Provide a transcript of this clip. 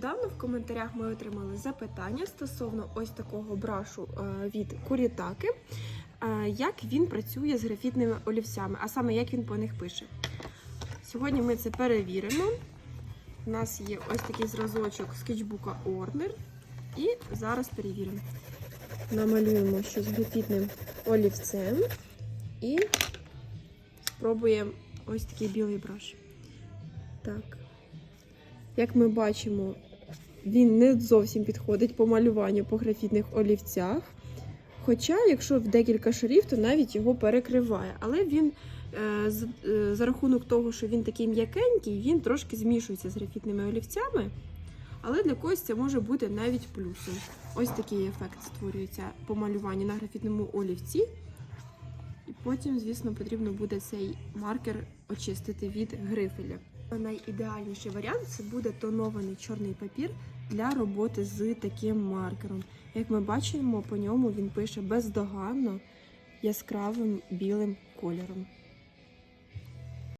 Давно в коментарях ми отримали запитання стосовно ось такого брашу е, від Курітаки, е, як він працює з графітними олівцями, а саме як він по них пише. Сьогодні ми це перевіримо. У нас є ось такий зразочок скетчбука Орнер. І зараз перевіримо. Намалюємо щось графітним олівцем і спробуємо ось такий білий браш. Так. Як ми бачимо, він не зовсім підходить по малюванню по графітних олівцях. Хоча, якщо в декілька шарів, то навіть його перекриває. Але він е, е, за рахунок того, що він такий м'якенький, він трошки змішується з графітними олівцями. Але для когось це може бути навіть плюсом. Ось такий ефект створюється по малюванню на графітному олівці. І потім, звісно, потрібно буде цей маркер очистити від грифеля. Найідеальніший варіант це буде тонований чорний папір для роботи з таким маркером. Як ми бачимо, по ньому він пише бездоганно яскравим білим кольором.